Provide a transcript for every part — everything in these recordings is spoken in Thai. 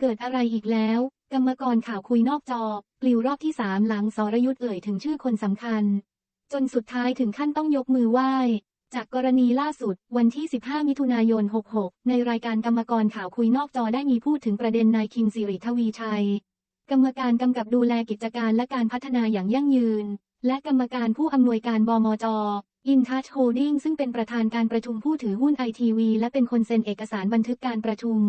เกิดอะไรอีกแล้ว กรรมกรข่าวคุยนอกจอ ปลิวรอบที่สามหลังสรยุทธ์เอ่ยถึงชื่อคนสำคัญ จนสุดท้ายถึงขั้นต้องยกมือไหว้ จากกรณีล่าสุด วันที่ 15 มิถุนายน 66 ในรายการกรรมกรข่าวคุยนอกจอได้มีพูดถึงประเด็นนายคิมสิริทวีชัย กรรมการกำกับดูแลกิจการและการพัฒนาอย่างยั่งยืน และกรรมการผู้อำนวยการบมจอินทัชโฮดิ้งซึ่งเป็นประธานการประชุมผู้ถือหุ้นไอทีวีและเป็นคนเซ็นเอกสารบันทึกการประชุม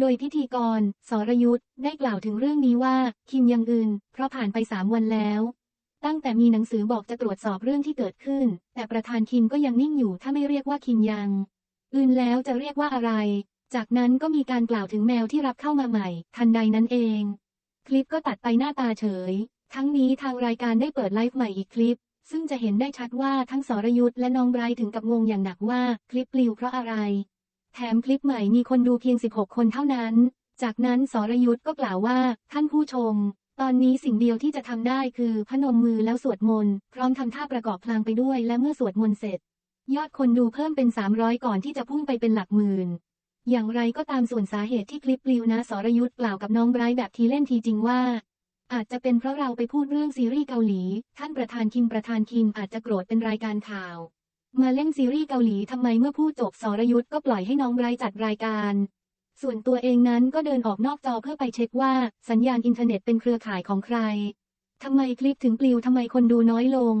โดยพิธีกร สรยุทธ์ได้กล่าวถึงเรื่องนี้ว่า คิมยังอื่นเพราะผ่านไปสามวันแล้ว ตั้งแต่มีหนังสือบอกจะตรวจสอบเรื่องที่เกิดขึ้น แต่ประธานคิมก็ยังนิ่งอยู่ถ้าไม่เรียกว่าคิมยังอื่นแล้วจะเรียกว่าอะไร จากนั้นก็มีการกล่าวถึงแมวที่รับเข้ามาใหม่ ทันใดนั้นเอง คลิปก็ตัดไปหน้าตาเฉย ทั้งนี้ทางรายการได้เปิดไลฟ์ใหม่อีกคลิป ซึ่งจะเห็นได้ชัดว่าทั้งสรยุทธ์และน้องไบรท์ถึงกับงงอย่างหนักว่าคลิปปลิวเพราะอะไร แถมคลิปใหม่มีคนดูเพียง 16 คนเท่านั้น จากนั้นสรยุทธ์ก็กล่าวว่า ท่านผู้ชม ตอนนี้สิ่งเดียวที่จะทำได้คือพนมมือแล้วสวดมนต์ พร้อมทำท่าประกอบพลางไปด้วย และเมื่อสวดมนต์เสร็จ ยอดคนดูเพิ่มเป็น 300 ก่อนที่จะพุ่งไปเป็นหลักหมื่น อย่างไรก็ตามส่วนสาเหตุที่คลิปปลิวนะสรยุทธ์กล่าวกับน้องไบรท์แบบทีเล่นทีจริงว่าอาจจะเป็นเพราะเราไปพูดเรื่องซีรีส์เกาหลี ท่านประธานคิมประธานคิมอาจจะโกรธเป็นรายการข่าว มาเล่นซีรีส์เกาหลีทำไมเมื่อผู้จบสรยุทธ์ก็ปล่อยให้น้องไบรท์จัดรายการ ส่วนตัวเองนั้นก็เดินออกนอกจอเพื่อไปเช็คว่าสัญญาณอินเทอร์เน็ตเป็นเครือข่ายของใครทำไมคลิปถึงปลิวทำไมคนดูน้อยลง